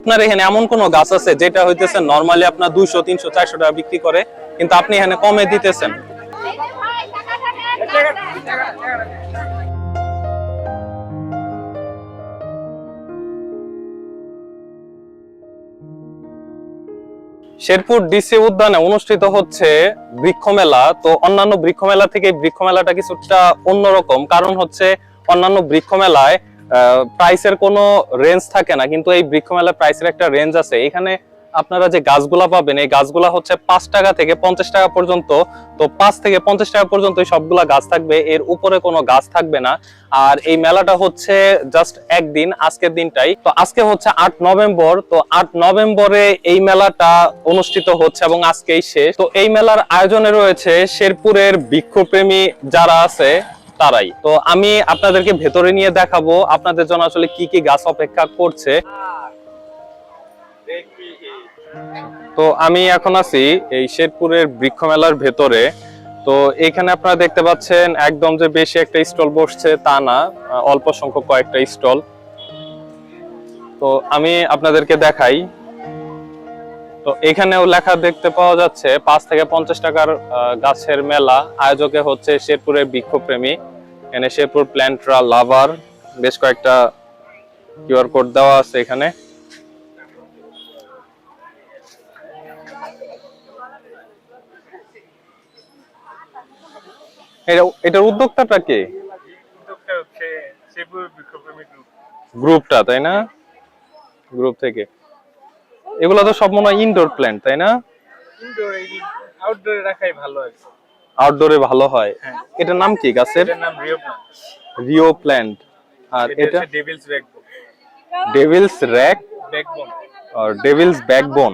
আপনার এখানে এমন কোন গাছ আছে যেটা হইতেছে নরমালি আপনার দুইশো তিনশো চারশো টাকা বিক্রি করে কিন্তু আপনি এখানে কমে দিতেছেন? শেরপুর ডিসি উদ্যানে অনুষ্ঠিত হচ্ছে বৃক্ষমেলা। তো অন্যান্য বৃক্ষমেলা থেকে বৃক্ষমেলাটা বৃক্ষ মেলাটা কিছুটা অন্যরকম। কারণ হচ্ছে অন্যান্য বৃক্ষ মেলায় প্রাইসের কোনো রেঞ্জ থাকে না। কিন্তু এই বৃক্ষ মেলায় প্রাইসের একটা রেঞ্জ আছে। এখানে আপনারা যে গাছগুলা পাবেন, এই গাছগুলা হচ্ছে পাঁচ টাকা থেকে পঞ্চাশ টাকা পর্যন্ত। তো পাঁচ থেকে পঞ্চাশ টাকা পর্যন্ত সবগুলা গাছ থাকবে, এর উপরে কোনো গাছ থাকবে না। আর এই মেলাটা হচ্ছে জাস্ট একদিন, আজকের দিনটাই। তো আজকে হচ্ছে আট নভেম্বর, তো আট নভেম্বরে এই মেলাটা অনুষ্ঠিত হচ্ছে এবং আজকেই শেষ। তো এই মেলার আয়োজনে রয়েছে শেরপুরের বৃক্ষপ্রেমী যারা আছে, তারাই। তো আমি আপনাদেরকে ভেতরে নিয়ে দেখাবো, আপনাদের জন্য আসলে কি কি গাছ অপেক্ষা করছে। তো আমি এখন আছি এই শেরপুরের বৃক্ষ মেলার ভেতরে। তো এখানে আপনারা দেখতে পাচ্ছেন একদম যে বেশি একটা স্টল বসছে তা না, অল্প সংখ্যক কয়েকটা স্টল। তো আমি আপনাদেরকে দেখাই। তো এখানেও লেখা দেখতে পাওয়া যাচ্ছে পাঁচ থেকে পঞ্চাশ টাকার গাছের মেলা। আয়োজকে হচ্ছে শেরপুরের বৃক্ষপ্রেমী, এখানে শেরপুর প্ল্যান্টরা লাভার। বেশ কয়েকটা কিউআর কোড দেওয়া আছে এখানে। এটা- এটার উদ্যোক্তাটা কে? উদ্যোক্তা হচ্ছে শেরপুর বৃক্ষপ্রেমী গ্রুপ গ্রুপটা তাই না? গ্রুপ থেকে। এগুলো তো সব মনে হয় ইনডোর প্ল্যান্ট তাই না? ইনডোর আউটডোরে রাখাই ভালো আছে আউটডোরে ভালো হয়। হ্যাঁ। এটার নাম কি গাছের? এটার নাম রিও প্লান্ট রিও প্ল্যান্ট আর এটা এটা? Devil's backbone devil's rack backbone আর ডেভিলস ব্যাকবোন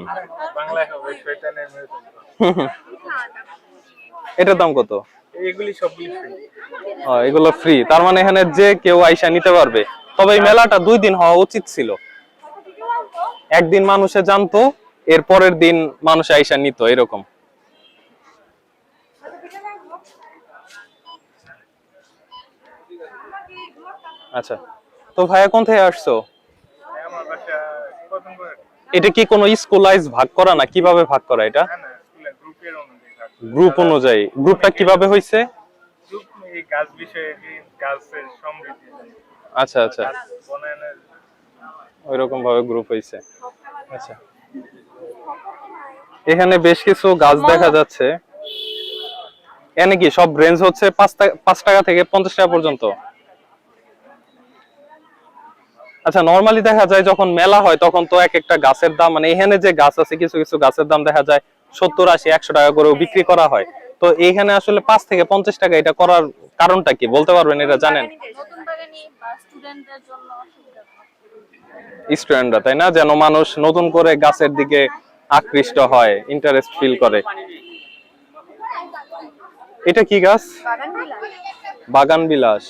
বাংলায় হবে শয়তানের মেরুদণ্ড। এটার দাম কত? এগুলি সবগুলি ফ্রি ও, এগুলো ফ্রি তার মানে এখানে যে কেউ আইসা নিতে পারবে। তবে এই মেলাটা দুই দিন হওয়া উচিত ছিল। একদিন মানুষে জানতো এর পরের দিন মানুষ আইসা নিত এরকম। আচ্ছা। তো ভাইয়া কোন থেকে আসছো? এটা কি কোনো স্কুলাইজ ভাগ করা না? কীভাবে ভাগ করা এটা না না স্কুলে গ্রুপের অনুযায়ী কাজ গ্রুপ অনুযায়ী। গ্রুপটা কীভাবে হয়েছে গ্রুপ গাছ বিষয়ে গাছের সমৃদ্ধি। আচ্ছা আচ্ছা। ওইরকম ভাবে গ্রুপ হয়েছে আচ্ছা। এখানে বেশ কিছু গাছ দেখা যাচ্ছে। এনে কি সব রেঞ্জ হচ্ছে পাঁচ পাঁচ টাকা থেকে পঞ্চাশ টাকা পর্যন্ত? আচ্ছা নরমালি দেখা যায় যখন মেলা হয় তখন তো এক একটা গাছের দাম মানে এখানে যে গাছ আছে কিছু কিছু গাছের দাম দেখা যায় সত্তর আশি একশো টাকা করেও বিক্রি করা হয়। তো এইখানে আসলে পাঁচ থেকে পঞ্চাশ টাকা এটা করার কারণটা কি? বলতে পারবেন এটা জানেন? স্টুডেন্টরা তাই না? যেন মানুষ নতুন করে গাছের দিকে আকৃষ্ট হয় ইন্টারেস্ট ফিল করে। এটা কি গাছ? বাগান বিলাস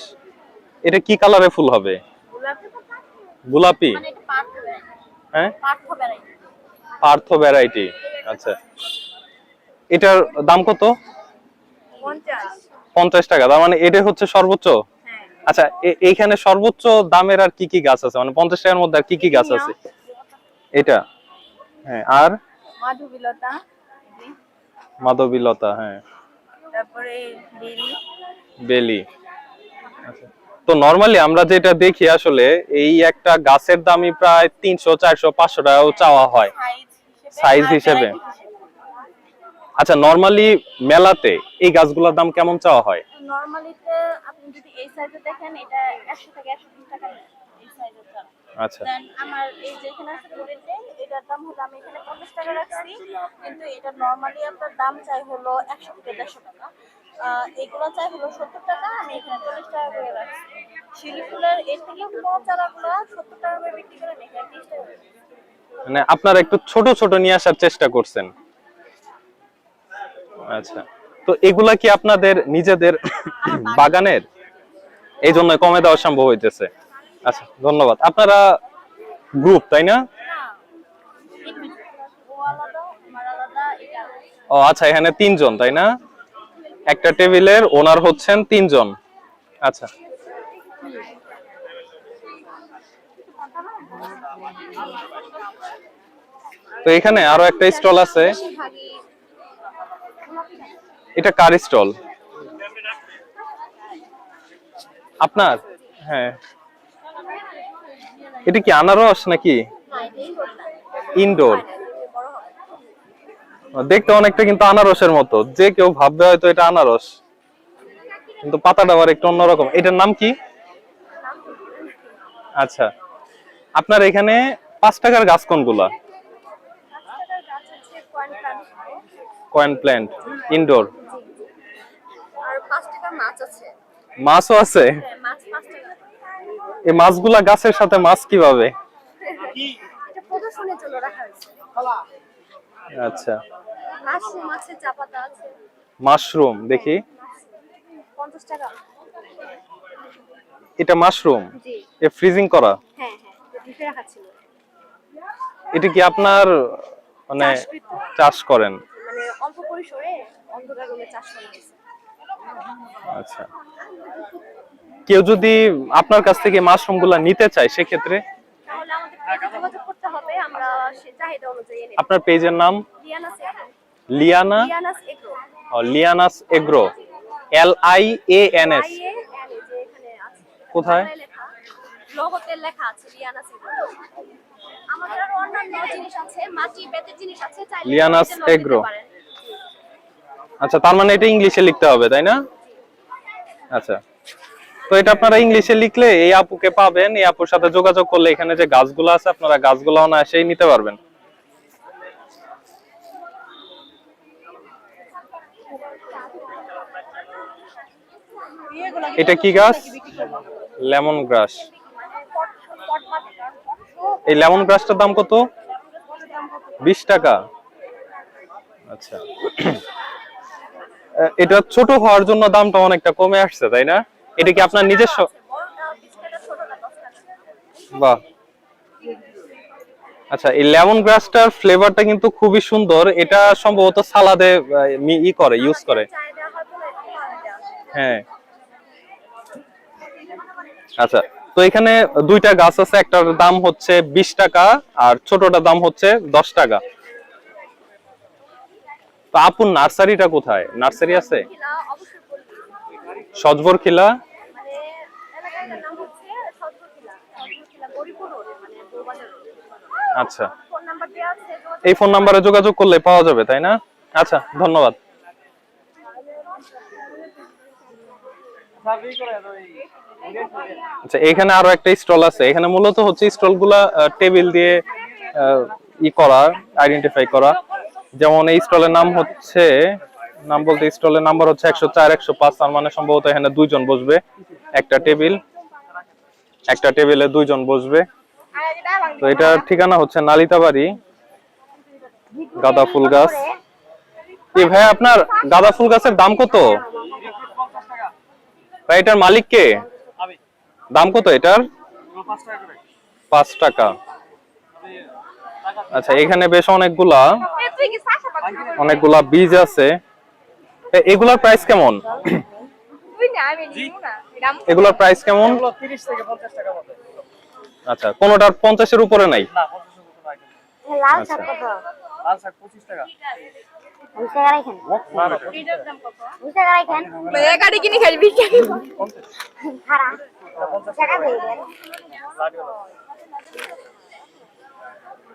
এটা কি কালারে ফুল হবে? গোলাপি। মানে হ্যাঁ? পার্থ ভ্যারাইটি। আচ্ছা। এটার দাম কত? পঞ্চাশ। টাকা তার মানে এটা হচ্ছে সর্বোচ্চ? হ্যাঁ। আচ্ছা এইখানে সর্বোচ্চ দামের আর কি কি গাছ আছে? মানে পঞ্চাশ টাকার মধ্যে আর কি কি গাছ আছে? এটা? হ্যাঁ আর? মাধবীলতা। মাধবীলতা হ্যাঁ। তারপরে বেলি। বেলি। আচ্ছা। তো নরমালি আমরা যেটা দেখি আসলে এই একটা গাছের দামই প্রায় তিনশো চারশো পাঁচশো টাকাও চাওয়া হয়। সাইজ হিসেবে। আচ্ছা নরমালি মেলাতে এই গাছগুলোর দাম কেমন চাওয়া হয়? তো নরমালিতে আপনি যদি এই সাইজে দেখেন এটা একশো থেকে একশো বিশ টাকা এই সাইজের দাম। আচ্ছা। দেন আমার এই যে এখানে আছে রেটে এটার দাম হলো আমি এখানে পঞ্চাশ টাকা রাখছি। কিন্তু এটা নর্মালি আপনার দাম চাই হলো একশো থেকে দেড়শো টাকা। এগুলো চাই হলো সত্তর টাকা আমি এখানে চল্লিশ টাকা করে রাখছি। শিলি ফুলের এর থেকে বড় চারাগুলো সত্তর টাকা করে বিক্রি করে আমি এখানে তিরিশ টাকা করে। দিচ্ছি। মানে আপনারা একটু ছোট ছোট নিয়ে আসার চেষ্টা করছেন। আচ্ছা তো এগুলা কি আপনাদের নিজেদের বাগানের? এই জন্য কমে দেওয়া সম্ভব হইতেছে। আচ্ছা ধন্যবাদ। আপনারা গ্রুপ তাই না? ও আচ্ছা এখানে তিনজন তাই না? একটা টেবিলের ওনার হচ্ছেন তিনজন। আচ্ছা। তো এখানে আরও একটা স্টল আছে। এটা কার স্টল? আপনার? হ্যাঁ। এটা কি আনারস নাকি? ইনডোর। দেখতে অনেকটা কিন্তু আনারসের মতো। যে কেউ ভাববে হয়তো এটা আনারস। কিন্তু পাতাটা আবার একটু অন্যরকম। এটার নাম কি? আচ্ছা। আপনার এখানে পাঁচ টাকার গাছ কোনগুলা রাস্তাটার গাছ হচ্ছে coin plant coin plant indoor. আর পাঁচ মাছ আছে। মাছও আছে? হ্যাঁ এই মাছগুলা গাছের সাথে মাছ কীভাবে? আচ্ছা। মাশরুম দেখি। এটা মাশরুম? এ ফ্রিজিং করা? হ্যাঁ হ্যাঁ এটা কি আপনার মানে চাষ করেন? অল্প পরিসরে অন্ধকার চাষ করা হয়েছে। আচ্ছা। কেউ যদি আপনার কাছ থেকে মাশরুমগুলা নিতে চায় সেক্ষেত্রে? তাহলে আমাদের যোগাযোগ করতে হবে আমরা সে চাহিদা অনুযায়ী এনে আপনার পেজের নাম? Liana? Lianas agro. O, Lianas agro. L I A N S কোথায়? লোগোতে লেখা আছে লিয়ানাস এগ্রো। আমাদের আরও অন্যান্য জিনিস আছে মাটি বেতের জিনিস আছে লিয়ানাস এগ্রো। আচ্ছা তার মানে এটা ইংলিশে লিখতে হবে তাই না? আচ্ছা। তো এটা আপনারা ইংলিশে লিখলে এই আপুকে পাবেন এই আপুর সাথে যোগাযোগ করলে এখানে যে গাছগুলো আছে আপনারা গাছগুলো অনায়াসেই নিতে পারবেন। এটা কি গাছ? লেমন গ্রাস এই লেমন গ্রাসটার দাম কত? বিশ টাকা। আচ্ছা। এটা ছোট হওয়ার জন্য দামটা অনেকটা কমে আসছে, তাই না? এটা কি আপনার নিজস্ব? বাহ। আচ্ছা এই লেমন গ্রাসটার ফ্লেভারটা কিন্তু খুবই সুন্দর। এটা সম্ভবত সালাদে ই করে ইউজ করে। হ্যাঁ। আচ্ছা তো এখানে দুইটা গাছ আছে, একটার দাম হচ্ছে বিশ টাকা আর ছোটটার দাম হচ্ছে দশ টাকা। তো আপুর নার্সারিটা কোথায়? নার্সারি আছে। সজবর খিলা? আচ্ছা। এই ফোন নাম্বারে যোগাযোগ করলে পাওয়া যাবে, তাই না? আচ্ছা ধন্যবাদ। আচ্ছা এখানে আরও একটা স্টল আছে। এখানে মূলত হচ্ছে স্টলগুলা টেবিল দিয়ে ই করা আইডেন্টিফাই করা। যেমন এই স্টলের নাম হচ্ছে, নাম বলতে স্টলের নাম্বার হচ্ছে একশো চার, একশো পাঁচ, তার মানে সম্ভবত এখানে দুইজন বসবে। একটা টেবিল একটা টেবিলে দুইজন বসবে। তো এটার ঠিকানা হচ্ছে নালিতাবাড়ি, গাঁদা ফুল গাছ। এ ভাই, আপনার গাঁদা ফুল গাছের দাম কত? ভাই, এটার মালিক কে? দাম কত এটার? পাঁচ টাকা। আচ্ছা এখানে বেশ অনেকগুলা অনেকগুলা বীজ আছে। এগুলার প্রাইস কেমন? এগুলার প্রাইস কেমন? পঞ্চাশ আচ্ছা কোনোটার পঞ্চাশের উপরে নাই? না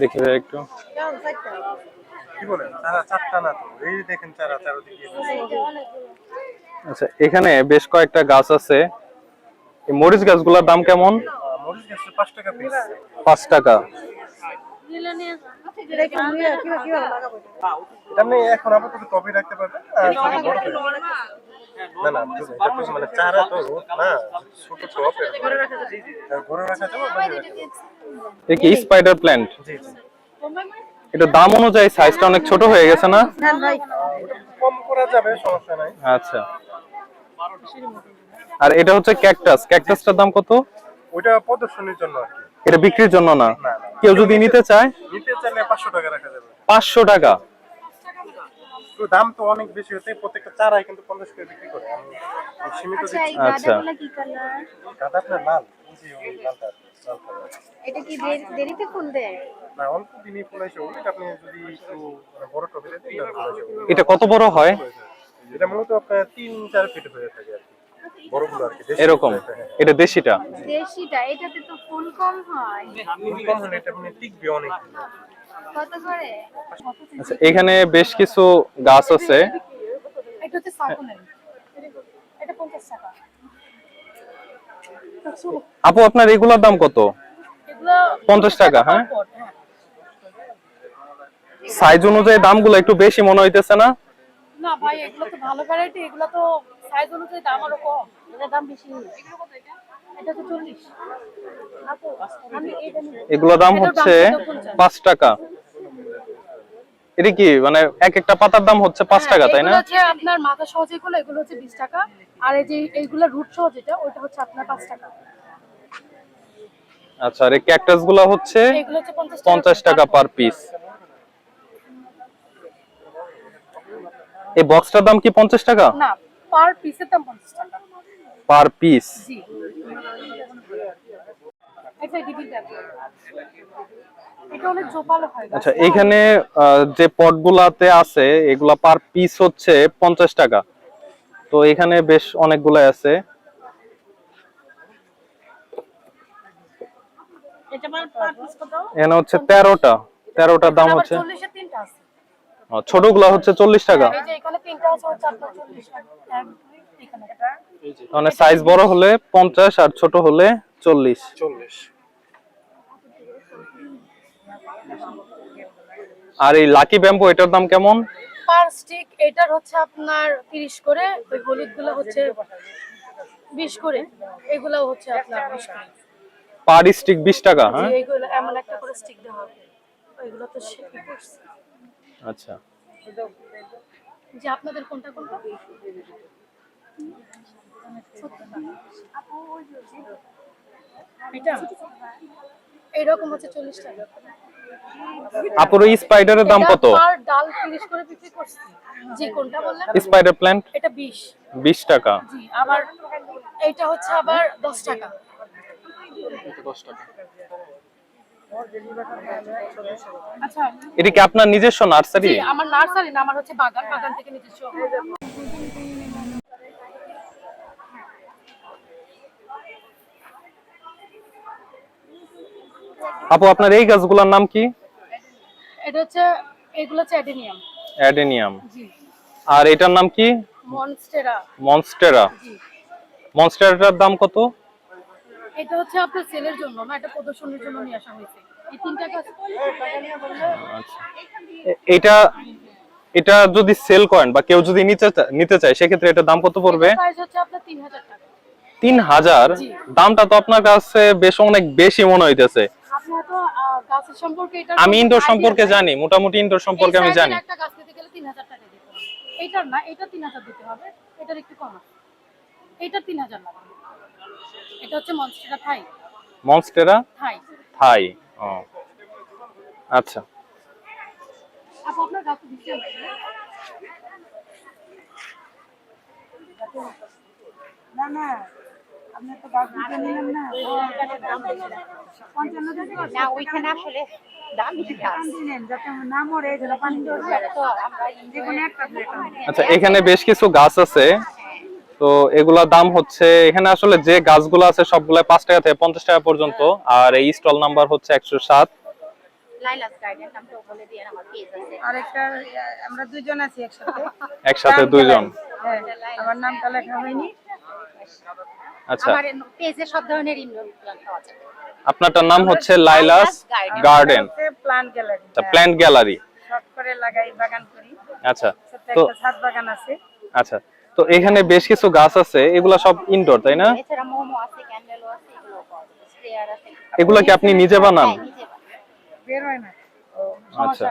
দেখি ভাই একটু। কি বলেন? চারা চারটা না তো? এই দেখেন চারা চারদিকে আচ্ছা এখানে বেশ কয়েকটা গাছ আছে। এই মরিচ গাছগুলোর দাম কেমন? পাঁচ টাকা পিস টাকা। এখন আপাতত টবে রাখতে পারবেন। না না মানে চারা তো না ছোট টপ ঘরে রাখা যাবে বাইরে রাখা যাবে। কি স্পাইডার প্ল্যান্ট জি জি। এটা দাম অনুযায়ী সাইজটা অনেক ছোট হয়ে গেছে না? কম করা যাবে সমস্যা নাই। আচ্ছা। আর এটা হচ্ছে ক্যাকটাস ক্যাকটাসটার দাম কত? ওইটা প্রদর্শনীর জন্য আর কি। এটা বিক্রির জন্য না। কেউ যদি নিতে চায়? নিতে চাইলে পাঁচশো টাকা রাখা যাবে। পাঁচশো টাকা। তো দাম তো অনেক বেশি হতে প্রত্যেকটা চারাই কিন্তু পঞ্চাশ করে বিক্রি করে। সীমিত আচ্ছা আচ্ছা। গাঁদা আপনার লাল? জি ওই লালটা এটা কি দেরিতে ফুল দেয়? না অল্প দিনই ফুলাইছে ওগুলো আপনি যদি একটু মানে বড় টবে। এটা কত বড় হয়? এটা মূলত আপনার তিন চার ফিট হয়ে থাকে আর কি। বড়গুলো আর কি এরকম। হ্যাঁ। এটা দেশিটা? দেশিটা এটাতে তো ফুল কম হয়। ফুল কম হলে এটা আপনি টিকবে অনেক আচ্ছা এখানে বেশ কিছু গাছ আছে। এটা হচ্ছে এটা পঞ্চাশ টাকা। আপু আপনার এগুলোর দাম কত? পঞ্চাশ টাকা হ্যাঁ? পট, হ্যাঁ। সাইজ অনুযায়ী দামগুলো একটু বেশি মনে হইতেছে না? না ভাই এগুলো তো ভালো ভ্যারাইটি এগুলো তো সাইজ অনুযায়ী দাম আরও কম। এটার দাম বেশি। এগুলো কত এটা এটা তো চল্লিশ। এটা এগুলোর দাম হচ্ছে পাঁচ টাকা। এটা কি মানে এক একটা পাতার দাম হচ্ছে পাঁচ টাকা তাই না? হচ্ছে আপনার মাথা সহ যেগুলো এগুলো হচ্ছে বিশ টাকা। আর এই যে এইগুলো রুট সহ যেটা ওইটা হচ্ছে আপনার পাঁচ টাকা। আচ্ছা আর এই ক্যাকটাসগুলো হচ্ছে এগুলো হচ্ছে পঞ্চাশ পঞ্চাশ টাকা পার পিস এই বক্সটার দাম কি পঞ্চাশ টাকা? না পার পিসের দাম পঞ্চাশ টাকা। Per piece ji. এটা ডিবির ব্যাগ এটা অনেক জোপালো হয় আচ্ছা এখানে আহ, যে পটগুলাতে আছে এগুলা পার পিস হচ্ছে পঞ্চাশ টাকা। তো এখানে বেশ অনেকগুলাই আছে। এটা পার পিস কত? এখানে হচ্ছে তেরোটা। তেরোটার দাম হচ্ছে। ছোটগুলা হচ্ছে চল্লিশ টাকা। এই যে এখানে তিনটা আছে হচ্ছে আপনার চল্লিশ। এক দুই এখানে। এটা মানে সাইজ বড় হলে পঞ্চাশ আর ছোট হলে চল্লিশ। চল্লিশ। আর এই লাকি ব্যাম্বো এটার দাম কেমন? পার স্টিক এটার হচ্ছে আপনার তিরিশ করে ওই হলুদগুলো হচ্ছে বিশ করে এগুলো হচ্ছে আপনার বিশ করে। পার স্টিক বিশ টাকা হ্যাঁ? এগুলো এমন একটা করে স্টিক দেওয়া হবে। ওইগুলো তো আচ্ছা। যে আপনাদের কোনটা কোনটা? এটা? এরকম হচ্ছে চল্লিশ টাকা। আপুর স্পাইডারের দাম কত? ডাল তিরিশ করে বিক্রি করছি যে কোনটা বললাম স্পাইডার প্ল্যান্ট এটা বিশ। বিশ টাকা। জি আবার এইটা হচ্ছে আবার দশ টাকা। আচ্ছা। এটা কি আপনার নিজস্ব নার্সারি? আমার নার্সারি না আমার হচ্ছে বাগান বাগান থেকে নিজস্ব। আপু আপনার এই গাছগুলোর নাম কি? এটা হচ্ছে এগুলো হচ্ছে অ্যাডেনিয়াম। অ্যাডেনিয়াম। জি। আর এটার নাম কি? মনস্টেরা। মনস্টেরা। জি। মনস্টেরাটার দাম কত? এটা হচ্ছে আপনার সেলের জন্য না এটা প্রদর্শনীর জন্য নিয়ে আসা হয়েছে। এই তিনটা গাছ আচ্ছা। এটা এটা যদি সেল করেন বা কেউ যদি নিতে নিতে চায় সেক্ষেত্রে এটার দাম কত পড়বে? প্রাইস হচ্ছে আপনার তিন হাজার টাকা। তিন হাজার। দামটা তো আপনার কাছে বেশ অনেক বেশি মনে হইতেছে। আমি ইনডোর সম্পর্কে জানি মোটামুটি ইনডোর সম্পর্কে আমি জানি। একটা গাছ নিতে গেলে তিন হাজার টাকা দিতে হবে। এইটার না এটা তিন হাজার দিতে হবে এটার একটু কম আছে। এইটার তিন হাজার লাগবে। এটা হচ্ছে মনস্টেরা থাই। মনস্টেরা থাই। থাই ও। আচ্ছা। আপু আপনার গাছ দিতে হবে না না। তো না। পঞ্চান্ন টাকা না ওইখানে আসলে আচ্ছা এখানে বেশ কিছু গাছ আছে। তো এগুলার দাম হচ্ছে এখানে আসলে যে গাছগুলো আছে সবগুলা পাঁচ টাকা থেকে পঞ্চাশ টাকা পর্যন্ত। আর এই স্টল নাম্বার হচ্ছে একশো সাত। লাইলাস গার্ডেন নামটা বলে দিয়ে আমার পেজ আছে। আরেকটা আমরা দুজন আছি একসাথে। একসাথে দুইজন। হ্যাঁ আমার নামটা লেখা হয়নি। আচ্ছা। আমার পেজে সব ধরনের ইনডোর প্ল্যান্ট পাওয়া যায়। আপনারটার নাম হচ্ছে Lilas garden. Plant gallery plant gallery শখ করে লাগাই বাগান করি। আচ্ছা তো ছাদ বাগান আছে। আচ্ছা তো এখানে বেশ কিছু গাছ আছে এগুলা সব ইনডোর তাই না? এছাড়া মোমো আছে ক্যান্ডেলও আছে এগুলো পাওয়া যাবে স্প্রেয়ার আছে। এগুলা কি আপনি নিজে বানান? হ্যাঁ। বের হয় না। আচ্ছা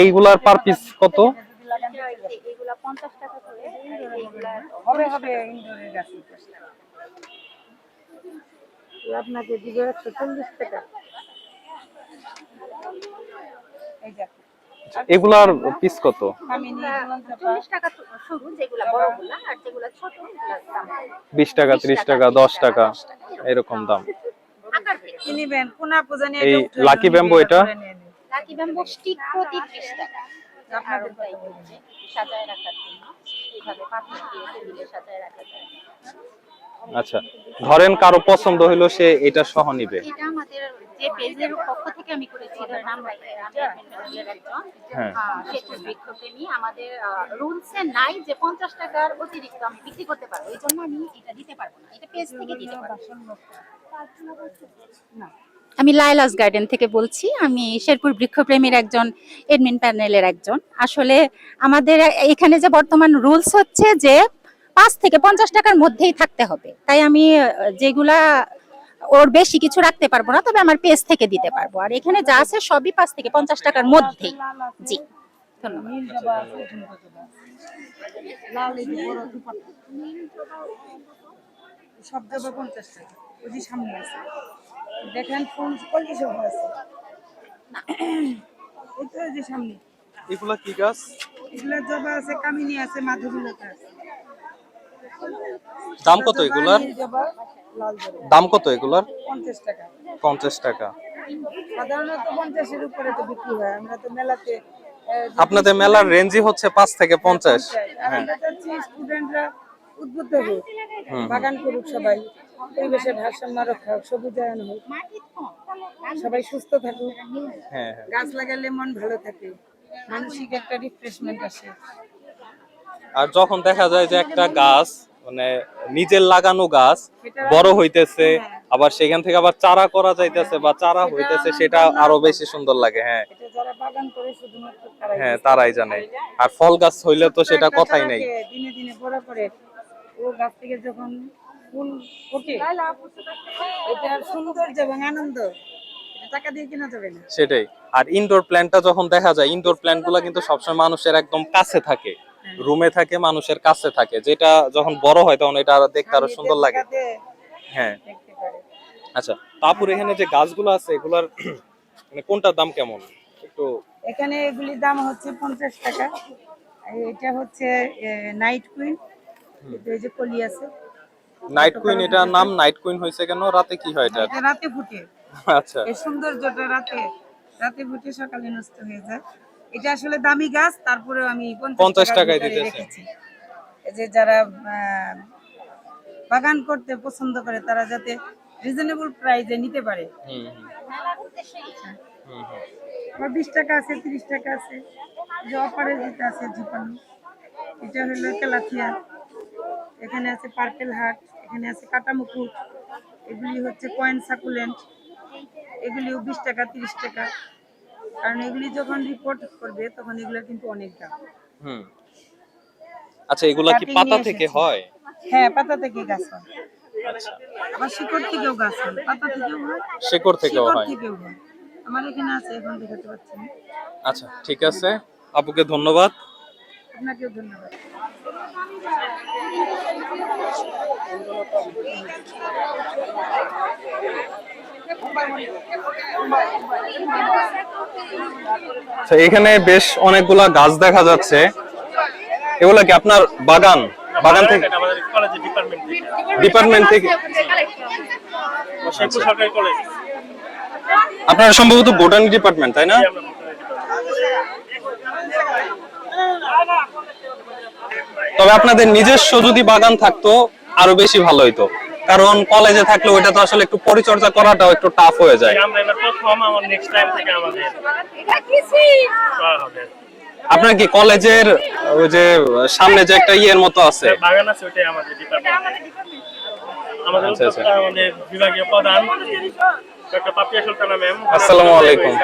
এইগুলার পার পিস কত? যদি লাগান যাবে। এগুলা পঞ্চাশ টাকা। করে হবে হবে ইনডোরের গাছ আপনাকে দিবে একশো চল্লিশ টাকা। এই যে এগুলার পিস কত? বিশ টাকা ত্রিশ টাকা দশ টাকা এরকম দাম। এই লাকি ব্যাম্বো এটা? লাকি ব্যাম্বো স্টিক প্রতি ত্রিশ টাকা। আর আপনাদের হচ্ছে সাজায় রাখার জন্য। এইভাবে পাথর দিয়ে টেবিলে সাজায় রাখা যায়। আচ্ছা ধরেন কারও পছন্দ হইল সে এটা সহ নিবে। এটা আমাদের যে পেজের পক্ষ থেকে আমি করেছি ধরেন আমরা আমি admin একজন হ্যাঁ। বৃক্ষপ্রেমী আমাদের রুলসে নাই যে পঞ্চাশ টাকার অতিরিক্ত আমি বিক্রি করতে পারব। এই জন্য আমি এটা দিতে পারব না। এটা পেজ থেকে দিতে পারব। আমি লাইলাস গার্ডেন থেকে বলছি। আমি শেরপুর বৃক্ষপ্রেমীর একজন এডমিন প্যানেলের একজন। আসলে আমাদের এখানে যে বর্তমান রুলস হচ্ছে যে পাঁচ থেকে পঞ্চাশ টাকার মধ্যেই থাকতে হবে। তাই আমি, যেগুলা ওর বেশি কিছু রাখতে পারব না, তবে আমার পেজ থেকে দিতে পারব। আর এখানে যা আছে সবই পাঁচ থেকে পঞ্চাশ টাকার মধ্যেই। জি, ধন্যবাদ। দেখেন ফুল আছে এই তো ওই যে সামনে। এগুলা কি গাছ? এগুলা জবা আছে কামিনী আছে মাধবীলতা আছে। দাম কত এগুলার? দাম কত এগুলার? পঞ্চাশ টাকা। পঞ্চাশ টাকা। সাধারণত পঞ্চাশের উপরে তো বিক্রি হয়। আমরা তো মেলাতে আপনাদের মেলার রেঞ্জই হচ্ছে পাঁচ থেকে পঞ্চাশ। আর হ্যাঁ। আমরা চাচ্ছি স্টুডেন্টরা উদ্বুদ্ধ হোক বাগান করুক সবাই। পরিবেশের ভারসাম্য রক্ষা হোক সবুজায়ন হোক। সবাই সুস্থ থাকুক। হ্যাঁ হ্যাঁ। গাছ লাগালে মন ভালো থাকে। মানসিক একটা রিফ্রেশমেন্ট আসে। আর যখন দেখা যায় যে একটা গাছ মানে নিজের লাগানো গাছ বড় হইতেছে আবার সেখান থেকে আবার চারা করা যাইতেছে বা চারা হইতেছে সেটা আরও বেশি সুন্দর লাগে হ্যাঁ। এটা যারা বাগান করে শুধুমাত্র তারাই হ্যাঁ তারাই জানে। আর ফল গাছ হইলে তো সেটা কথাই নেই। দিনে দিনে বড় করে। ও গাছ থেকে যখন ফুল ফোটে। এটার সৌন্দর্য এবং আনন্দ। টাকা দিয়ে কেনা যাবে না। সেটাই। আর ইনডোর প্ল্যান্টটা যখন দেখা যায় ইনডোর প্ল্যান্টগুলা কিন্তু সবসময় মানুষের একদম কাছে থাকে। রুমে থাকে মানুষের কাছে থাকে। যেটা যখন বড় হয় তখন এটা আরও দেখতে আরও সুন্দর লাগে। হ্যাঁ। আচ্ছা তারপর এখানে যে গাছগুলো আছে এগুলার মানে কোনটার দাম কেমন? একটু এখানে এগুলির দাম হচ্ছে পঞ্চাশ টাকা। এটা হচ্ছে নাইট কুইন এই যে কলি আছে। নাইট কুইন এটা নাম নাইট কুইন হয়েছে কেন? রাতে কি হয় এটা? রাতে ফুটে। আচ্ছা। এই সৌন্দর্যটা রাতে রাতে ফুটে সকালে নষ্ট হয়ে যায়। এটা আসলে দামি গাছ তারপরেও আমি 50 পঞ্চাশ টাকায় দিতেছে। যে যারা বাগান করতে পছন্দ করে তারা যাতে রিজনেবল প্রাইসে নিতে পারে। হুম হুম, হুম হুম। আবার বিশ টাকা আছে তিরিশ টাকা আছে। যে যেটা আছে ঝুপানো এটা হলো কেলাথিয়া এখানে আছে পার্পেল হাট। এখানে আছে কাটা মুকুট এগুলি হচ্ছে কয়েন সাকুলেন্ট এগুলিও বিশ টাকা তিরিশ টাকা। কারণ এগুলি যখন রিপোর্ট করবে তখন এগুলো কিন্তু অনেক দাম। হুম। আচ্ছা এগুলা কি পাতা থেকে হয়? হ্যাঁ পাতা থেকে গাছ হয়। আচ্ছা। আবার শিকড় থেকেও গাছ হয়। পাতা থেকেও হয় শেকড় থেকেও হয়। থেকেও হয়। আমার এখানে আছে এখন দেখাতে পাচ্ছি আচ্ছা ঠিক আছে। আপুকে ধন্যবাদ। আপনাকেও ধন্যবাদ। এখানে বেশ অনেকগুলা গাছ দেখা যাচ্ছে। এগুলা কি আপনার বাগান? বাগান থেকে ডিপার্টমেন্ট থেকে। আপনারা সম্ভবত বোটানি ডিপার্টমেন্ট তাই না? তবে আপনাদের নিজস্ব যদি বাগান থাকতো আরও বেশি ভালো হইতো। কারণ কলেজে থাকলে ওইটা তো আসলে একটু পরিচর্যা করাটাও একটু টাফ হয়ে যায়। আপনার কি কলেজের ওই যে সামনে যে একটা ইয়ের মতো আছে? বাগান আছে ওইটাই আমাদের ডিপার্টমেন্ট আমাদের আচ্ছা, আচ্ছা। বিভাগীয় প্রধান আসসালামু আলাইকুম।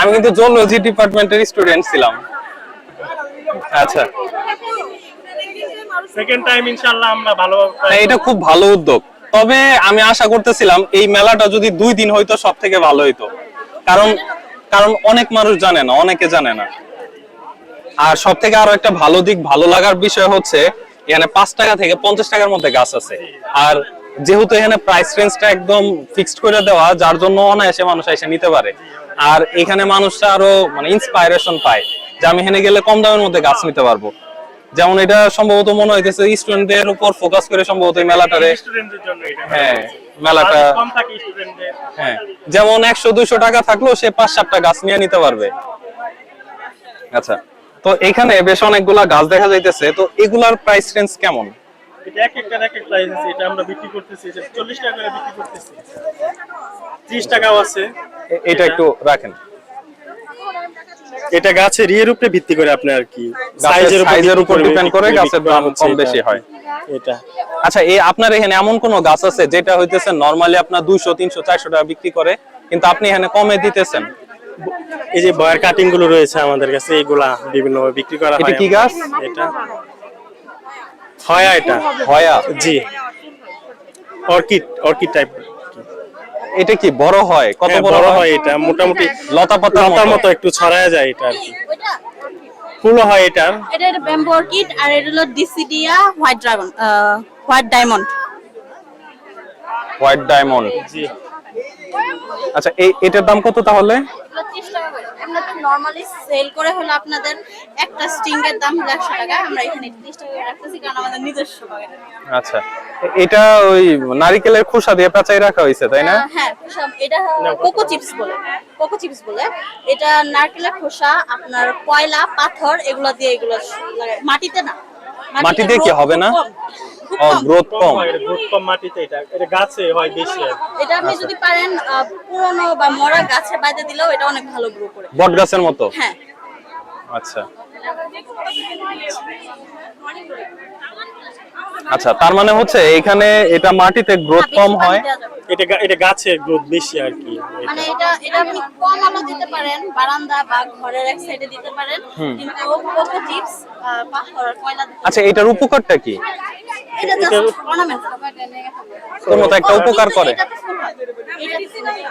আমি কিন্তু জুলজি ডিপার্টমেন্টের স্টুডেন্ট ছিলাম। আচ্ছা। সেকেন্ড টাইম ইনশাআল্লাহ আমরা ভালো হ্যাঁ, এটা খুব ভালো উদ্যোগ। তবে আমি আশা করতেছিলাম এই মেলাটা যদি দুই দিন হইতো সব থেকে ভালো হইতো। কারণ কারণ অনেক মানুষ জানে না অনেকে জানে না। আর সব থেকে আরও একটা ভালো দিক ভালো লাগার বিষয় হচ্ছে এখানে পাঁচ টাকা থেকে পঞ্চাশ টাকার মধ্যে গাছ আছে। আর যেহেতু এখানে প্রাইস রেঞ্জটা একদম ফিক্সড করে দেওয়া যার জন্য অনায়াসে মানুষ এসে নিতে পারে। আর এখানে মানুষটা আরও মানে ইন্সপাইরেশন পায় যে আমি এখানে গেলে কম দামের মধ্যে গাছ নিতে পারব। যেমন এটা সম্ভবত মনে হইতেছে স্টুডেন্টদের উপর ফোকাস করে সম্ভবত এই মেলাটারে। হ্যাঁ মেলাটা। হ্যাঁ যেমন একশো দুইশো টাকা থাকলেও সে পাঁচ সাতটা গাছ নিয়ে নিতে পারবে। আচ্ছা তো এখানে বেশ অনেকগুলা গাছ দেখা যাইতেছে তো এগুলার প্রাইস রেঞ্জ কেমন? এটা এক একটা এক এক প্রাইস আছে এটা আমরা বিক্রি করতেছি এটা চল্লিশ টাকা করে বিক্রি করতেছি। ত্রিশ টাকাও আছে। এটা একটু রাখেন। এটা গাছের ইয়ের উপরে ভিত্তি করে আপনার আর কি গাছের সাইজের উপর ডিপেন্ড করে গাছের দাম কম বেশি হয়। এটা। আচ্ছা এই আপনার এখানে এমন কোন গাছ আছে যেটা হইতেছে নরমালি আপনার দুইশো তিনশো চারশো টাকা বিক্রি করে কিন্তু আপনি এখানে কমে দিতেছেন? এই যে বয়ার কাটিংগুলো রয়েছে আমাদের কাছে এইগুলা বিভিন্ন বিক্রি করা হয় এটা কি গাছ? এটা। হয় এটা। হয়া? জি। অর্কিড অর্কিড টাইপ এটা কি বড় হয়? কত হ্যাঁ, বড় হয়? এটা মোটামুটি লতা পাতার লতার মতো একটু ছড়ায় যায় এটা আর কি। ফুলও হয় এটা। এটা এটা ব্যাম্বু অর্কিড আর এটা হলো dischidia white dragon white diamond white diamond ji. আচ্ছা এই এটার দাম কত তাহলে? এগুলো 30 টাকা করে। আপনাদের নরমালি সেল করে হলো আপনাদের একটা স্টিং এর দাম হলো 100 টাকা। আমরা এখানে 30 টাকা রাখতেছি কারণ আমাদের নিজস্ব বাগান আচ্ছা এটা ওই নারিকেলের খোসা দিয়ে পেঁচাই রাখা হয়েছে তাই না? হ্যাঁ সব এটা কোকো চিপস বলে কোকো চিপস বলে। এটা নারকেলের খোসা আপনার কয়লা পাথর এগুলো দিয়ে এগুলো মাটিতে না মাটি দিয়ে কি হবে না? কম, ও কম। গ্রোথ কম। কম এটা গ্রোথ কম মাটিতে এটা এটা গাছে হয় বেশি এটা আপনি যদি পারেন বা মরা গাছে বাইতে দিলেও এটা অনেক ভালো গ্রো করে। বট গাছের মতো? হ্যাঁ। আচ্ছা। আচ্ছা তার মানে হচ্ছে এখানে এটা মাটিতে গ্রোথ কম হয়? যাবে। না। এটা এটা গাছের গ্রোথ বেশি আর কি। মানে এটা এটা আপনি কম আলো দিতে পারেন বারান্দা বা ঘরের এক সাইডে দিতে পারেন কিন্তু কোকো চিপস পাথর আর কয়লা আচ্ছা এটার উপকারটা কি? এটা জাস্ট অর্নামেন্ট তোর মতো একটা উপকার করে। হয়। হয়।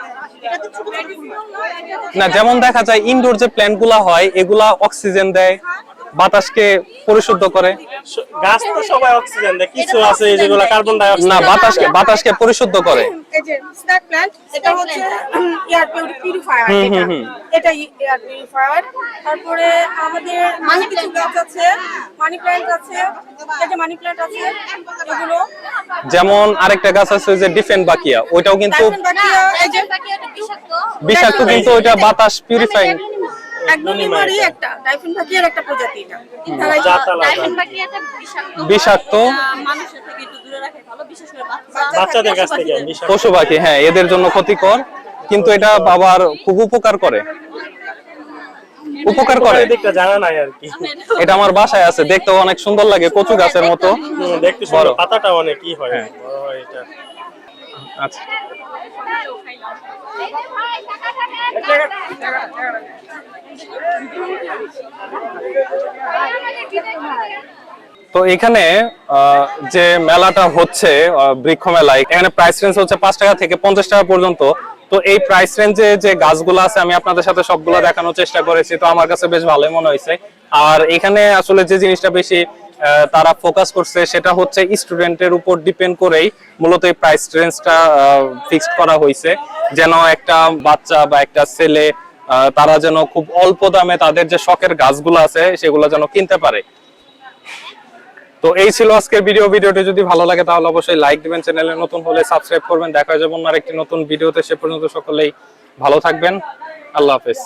হয়। না যেমন দেখা যায় ইনডোর যে প্ল্যান্টগুলা হয় এগুলা অক্সিজেন দেয়। বাতাসকে পরিশুদ্ধ করে। গাছ তো সবাই অক্সিজেন দেয় কিছু আছে যেগুলো কার্বন ডাই অক্সাইড না বাতাসকে বাতাসকে পরিশুদ্ধ করে। এই যে স্ন্যাক প্ল্যান্ট এটা হচ্ছে এয়ার পিউরিফায়ার হুম, এটা। হুম, হুম। এটা এয়ার পিউরিফায়ার তারপরে আমাদের মানি কিছু গাছ আছে মানি প্ল্যান্ট আছে এই যে মানি প্ল্যান্ট আছে এগুলো। যেমন আরেকটা গাছ আছে যে ডিফেন্ড বাকিয়া ওইটাও কিন্তু বাকিয়া এই যে বিষাক্ত। কিন্তু ওইটা বাতাস পিউরিফাইং একটা ডাইফেন একটা প্রজাতি এটা। ডাইফেন বিষাক্ত বিষাক্ত। মানুষের থেকে একটু দূরে রাখে ভালো বিশেষ করে বাচ্চাদের কাছ থেকে। পশু পাখি হ্যাঁ এদের জন্য ক্ষতিকর কিন্তু এটা বাবার খুব উপকার করে। উপকার করে। দিকটা জানা নাই আর কি। এটা আমার বাসায় আছে দেখতেও অনেক সুন্দর লাগে কচু গাছের মতো। দেখতে বড়। পাতাটা অনেক ই হয়। হ্যাঁ। বড় হয় এটা। আচ্ছা। তো এখানে যে মেলাটা হচ্ছে বৃক্ষ মেলায় এখানে প্রাইস রেঞ্জ হচ্ছে পাঁচ টাকা থেকে পঞ্চাশ টাকা পর্যন্ত। তো এই প্রাইস রেঞ্জে যে গাছগুলো আছে, আমি আপনাদের সাথে সবগুলো দেখানোর চেষ্টা করেছি, তো আমার কাছে বেশ ভালোই মনে হয়েছে। আর এখানে আসলে যে জিনিসটা বেশি তারা ফোকাস করছে, সেটা হচ্ছে স্টুডেন্টের উপর ডিপেন্ড করেই মূলত এই প্রাইস রেঞ্জটা ফিক্সড করা হয়েছে। যেন একটা বাচ্চা বা একটা ছেলে তারা যেন খুব অল্প দামে তাদের যে শখের গাছগুলো আছে, সেগুলো যেন কিনতে পারে। তো এই ছিল আজকের ভিডিও ভিডিওটি যদি ভালো লাগে, তাহলে অবশ্যই লাইক দিবেন। চ্যানেলে নতুন হলে সাবস্ক্রাইব করবেন। দেখা যাবে অন্য একটি নতুন ভিডিওতে সে পর্যন্ত সকলেই ভালো থাকবেন। আল্লাহ হাফেজ।